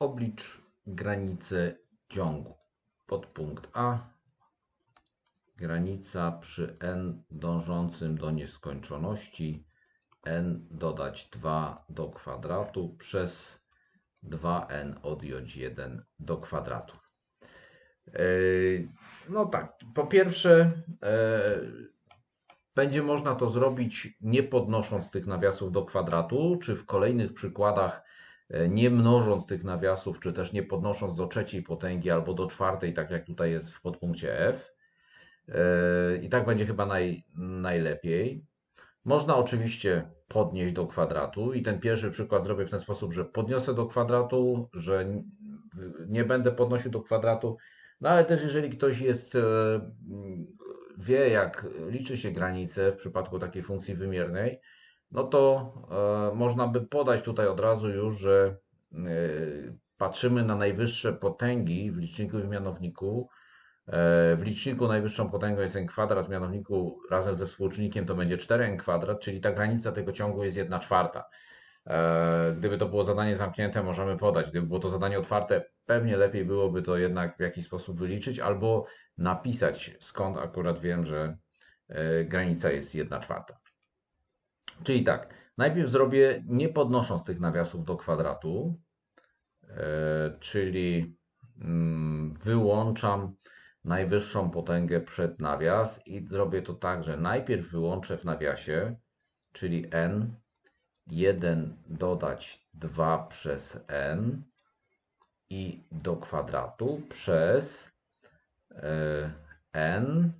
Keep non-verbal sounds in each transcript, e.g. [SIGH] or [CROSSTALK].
Oblicz granicę ciągu. Podpunkt A. Granica przy n dążącym do nieskończoności n dodać 2 do kwadratu przez 2n odjąć 1 do kwadratu. Yy, No tak, po pierwsze, e, będzie można to zrobić nie podnosząc tych nawiasów do kwadratu, czy w kolejnych przykładach e, nie mnożąc tych nawiasów, czy też nie podnosząc do trzeciej potęgi albo do czwartej, tak jak tutaj jest w podpunkcie F. E, I tak będzie chyba naj, najlepiej. Można oczywiście podnieść do kwadratu i ten pierwszy przykład zrobię w ten sposób, że podniosę do kwadratu, że nie będę podnosił do kwadratu, no ale też jeżeli ktoś jest, e, wie jak liczy się granice w przypadku takiej funkcji wymiernej, no to e, można by podać tutaj od razu już, że e, patrzymy na najwyższe potęgi w liczniku i w mianowniku. E, W liczniku najwyższą potęgą jest n kwadrat, w mianowniku razem ze współczynnikiem to będzie 4n kwadrat, czyli ta granica tego ciągu jest 1 czwarta. Gdyby to było zadanie zamknięte, możemy podać. Gdyby było to zadanie otwarte, pewnie lepiej byłoby to jednak w jakiś sposób wyliczyć albo napisać, skąd akurat wiem, że granica jest 1 czwarta. Czyli tak, najpierw zrobię nie podnosząc tych nawiasów do kwadratu, e, czyli mm, wyłączam najwyższą potęgę przed nawias i zrobię to tak, że najpierw wyłączę w nawiasie, czyli n 1 dodać 2 przez n i do kwadratu przez e, n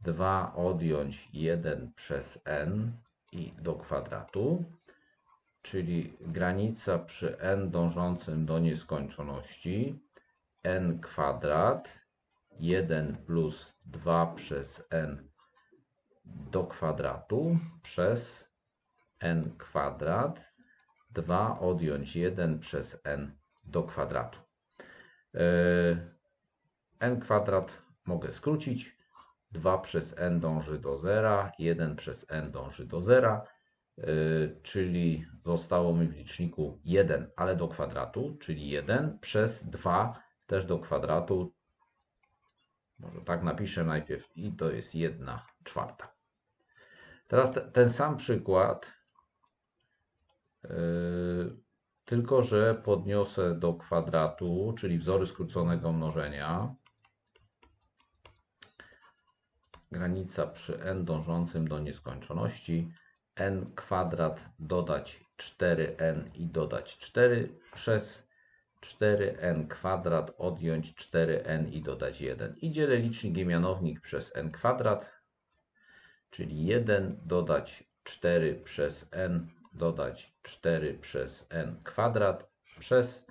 2 odjąć 1 przez n i do kwadratu, czyli granica przy n dążącym do nieskończoności n kwadrat 1 plus 2 przez n do kwadratu przez n kwadrat 2 odjąć 1 przez n do kwadratu. Yy, n kwadrat mogę skrócić. 2 przez n dąży do 0, 1 przez n dąży do 0, yy, czyli zostało mi w liczniku 1, ale do kwadratu, czyli 1 przez 2 też do kwadratu. Może tak napiszę najpierw i to jest 1 czwarta. Teraz te, ten sam przykład, yy, tylko że podniosę do kwadratu, czyli wzory skróconego mnożenia. Granica przy n dążącym do nieskończoności. n kwadrat dodać 4n i dodać 4 przez 4n kwadrat odjąć 4n i dodać 1. I dzielę licznik i mianownik przez n kwadrat, czyli 1 dodać 4 przez n dodać 4 przez n kwadrat przez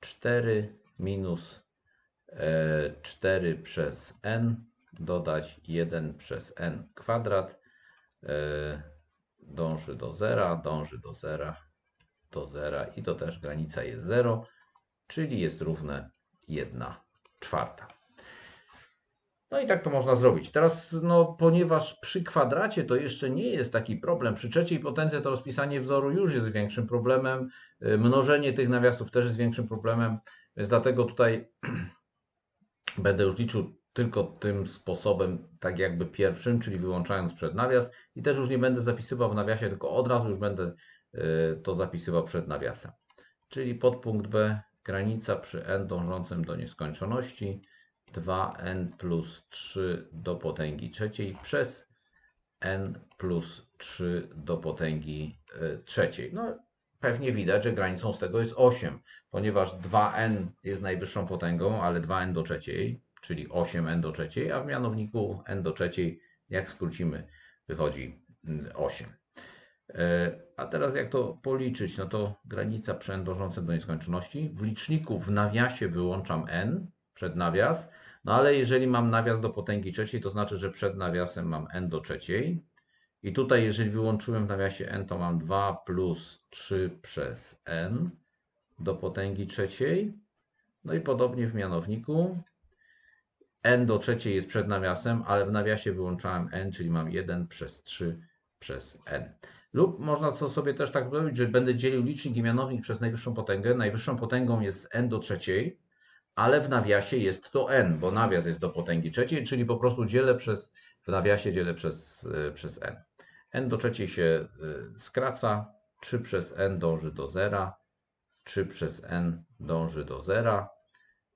4 minus e, 4 przez n dodać 1 przez n kwadrat e, dąży do zera, dąży do zera, do zera i to też granica jest 0, czyli jest równe 1 czwarta. No i tak to można zrobić. Teraz, no, ponieważ przy kwadracie to jeszcze nie jest taki problem, przy trzeciej potędze to rozpisanie wzoru już jest większym problemem, y, mnożenie tych nawiasów też jest większym problemem, więc dlatego tutaj [CLEARS THROAT] będę już liczył tylko tym sposobem, tak jakby pierwszym, czyli wyłączając przed nawias i też już nie będę zapisywał w nawiasie, tylko od razu już będę y, to zapisywał przed nawiasem. Czyli podpunkt B, granica przy n dążącym do nieskończoności, 2n plus 3 do potęgi trzeciej przez n plus 3 do potęgi y, trzeciej. No, pewnie widać, że granicą z tego jest 8, ponieważ 2n jest najwyższą potęgą, ale 2n do trzeciej, czyli 8n do trzeciej, a w mianowniku n do trzeciej, jak skrócimy, wychodzi mm, 8. E, A teraz jak to policzyć? No to granica przy n do nieskończoności. W liczniku w nawiasie wyłączam n przed nawias, no ale jeżeli mam nawias do potęgi trzeciej, to znaczy, że przed nawiasem mam n do trzeciej. I tutaj, jeżeli wyłączyłem w nawiasie n, to mam 2 plus 3 przez n do potęgi trzeciej. No i podobnie w mianowniku. N do trzeciej jest przed nawiasem, ale w nawiasie wyłączałem n, czyli mam 1 przez 3 przez n. Lub można to sobie też tak zrobić, że będę dzielił licznik i mianownik przez najwyższą potęgę. Najwyższą potęgą jest n do trzeciej, ale w nawiasie jest to n, bo nawias jest do potęgi trzeciej, czyli po prostu dzielę przez, w nawiasie dzielę przez, y, przez n. n do trzeciej się y, skraca, 3 przez n dąży do zera, 3 przez n dąży do zera,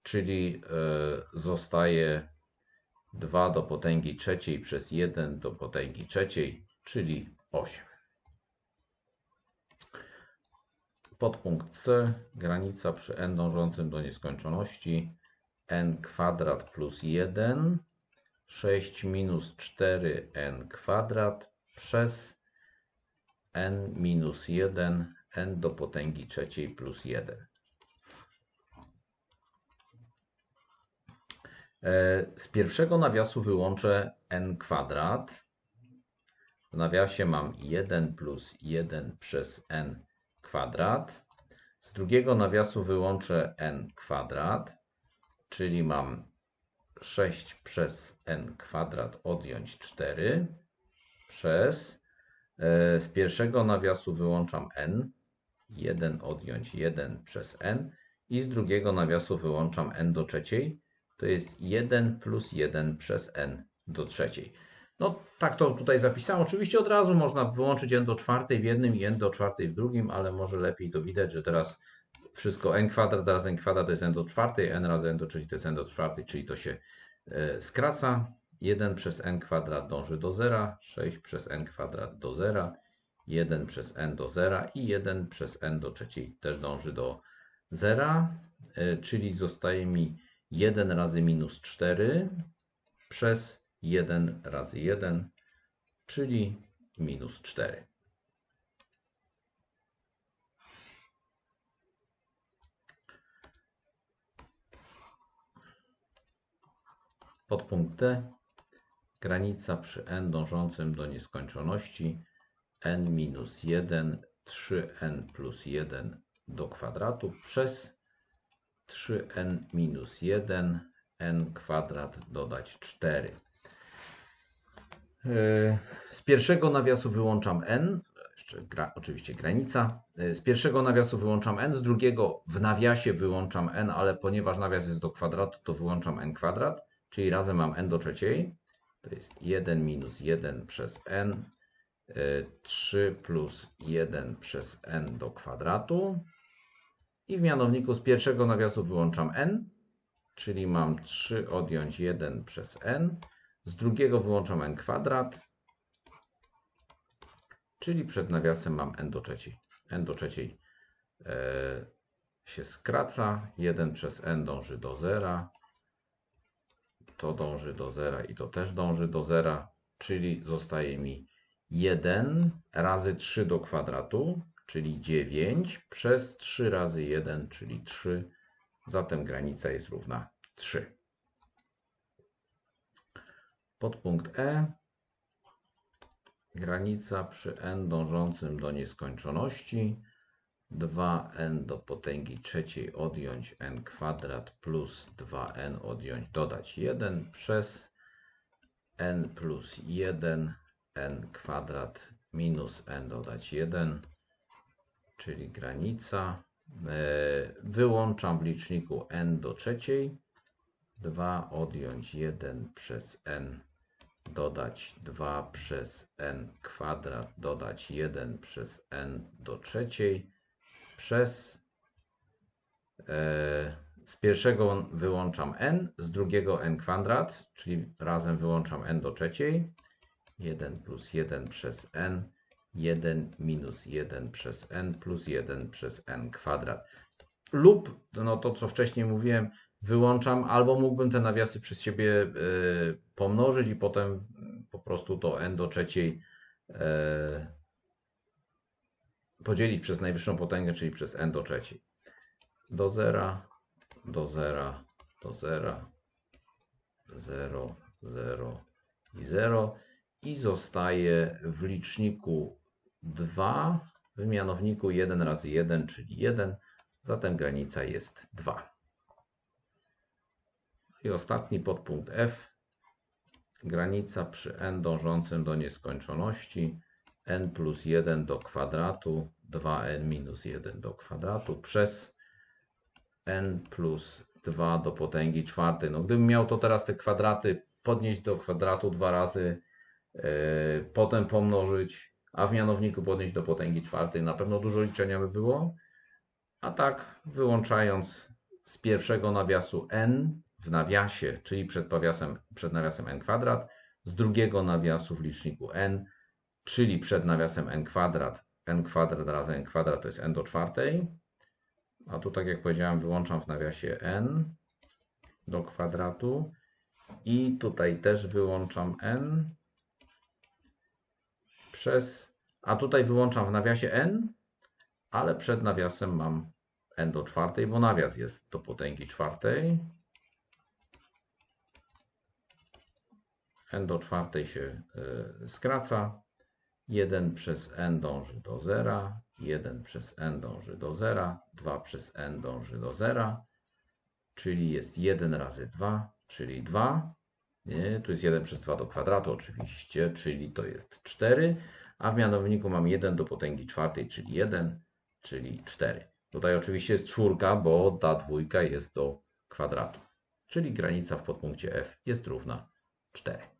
czyli y, zostaje 2 do potęgi trzeciej przez 1 do potęgi trzeciej, czyli 8. Podpunkt C, granica przy n dążącym do nieskończoności, n kwadrat plus 1, 6 minus 4n kwadrat przez n minus 1, n do potęgi trzeciej plus 1. z pierwszego nawiasu wyłączę n kwadrat. W nawiasie mam 1 plus 1 przez n kwadrat. Z drugiego nawiasu wyłączę n kwadrat, czyli mam 6 przez n kwadrat odjąć 4 przez. E, z pierwszego nawiasu wyłączam n, 1 odjąć 1 przez n i z drugiego nawiasu wyłączam n do trzeciej, to jest 1 plus 1 przez n do trzeciej. No tak to tutaj zapisałem. Oczywiście od razu można wyłączyć n do czwartej w jednym i n do czwartej w drugim, ale może lepiej to widać, że teraz wszystko n kwadrat razy n kwadrat to jest n do czwartej, n razy n do trzeciej to jest n do czwartej, czyli to się e, skraca. 1 przez n kwadrat dąży do zera, 6 przez n kwadrat do zera, 1 przez n do zera i 1 przez n do trzeciej też dąży do zera, e, czyli zostaje mi 1 razy minus 4 przez 1 razy 1, czyli minus 4. Podpunkt D. Granica przy n dążącym do nieskończoności n minus 1, 3n plus 1 do kwadratu przez 3n minus 1, n kwadrat dodać 4. Z pierwszego nawiasu wyłączam n, jeszcze gra, oczywiście granica. Z pierwszego nawiasu wyłączam n, z drugiego w nawiasie wyłączam n, ale ponieważ nawias jest do kwadratu, to wyłączam n kwadrat, czyli razem mam n do trzeciej. To jest 1 minus 1 przez n, 3 plus 1 przez n do kwadratu. I w mianowniku z pierwszego nawiasu wyłączam n, czyli mam 3 odjąć 1 przez n. Z drugiego wyłączam n kwadrat, czyli przed nawiasem mam n do trzeciej. n do trzeciej e, się skraca, 1 przez n dąży do zera, to dąży do zera i to też dąży do zera, czyli zostaje mi 1 razy 3 do kwadratu, czyli 9 przez 3 razy 1, czyli 3. Zatem granica jest równa 3. Podpunkt E. Granica przy n dążącym do nieskończoności. 2n do potęgi trzeciej odjąć n kwadrat plus 2n odjąć dodać 1 przez n plus 1 n kwadrat minus n dodać 1, czyli granica. E, wyłączam w liczniku n do trzeciej. 2 odjąć 1 przez n dodać 2 przez n kwadrat, dodać 1 przez n do trzeciej, przez e, z pierwszego wyłączam n, z drugiego n kwadrat, czyli razem wyłączam n do trzeciej, 1 plus 1 przez n, 1 minus 1 przez n plus 1 przez n kwadrat. Lub, no to co wcześniej mówiłem, wyłączam, albo mógłbym te nawiasy przez siebie y, pomnożyć i potem po prostu to n do trzeciej y, podzielić przez najwyższą potęgę, czyli przez n do trzeciej. Do zera, do zera, do zera, 0, 0 i 0 i zostaje w liczniku 2, w mianowniku 1 razy 1, czyli 1, zatem granica jest 2. I ostatni podpunkt F. Granica przy n dążącym do nieskończoności n plus 1 do kwadratu 2n minus 1 do kwadratu przez n plus 2 do potęgi czwartej. No, gdybym miał to teraz te kwadraty podnieść do kwadratu dwa razy, yy, potem pomnożyć, a w mianowniku podnieść do potęgi czwartej, na pewno dużo liczenia by było. A tak, wyłączając z pierwszego nawiasu n w nawiasie, czyli przed nawiasem, przed nawiasem n kwadrat, z drugiego nawiasu w liczniku n, czyli przed nawiasem n kwadrat, n kwadrat razy n kwadrat to jest n do czwartej, a tu tak jak powiedziałem wyłączam w nawiasie n do kwadratu. I tutaj też wyłączam n przez, a tutaj wyłączam w nawiasie n, ale przed nawiasem mam n do czwartej, bo nawias jest do potęgi czwartej. n do czwartej się y, skraca. 1 przez n dąży do 0, 1 przez n dąży do 0, 2 przez n dąży do 0, czyli jest 1 razy 2, czyli 2. Nie, tu jest 1 przez 2 do kwadratu oczywiście, czyli to jest 4, a w mianowniku mam 1 do potęgi czwartej, czyli 1, czyli 4. Tutaj oczywiście jest czwórka, bo ta dwójka jest do kwadratu, czyli granica w podpunkcie f jest równa 4.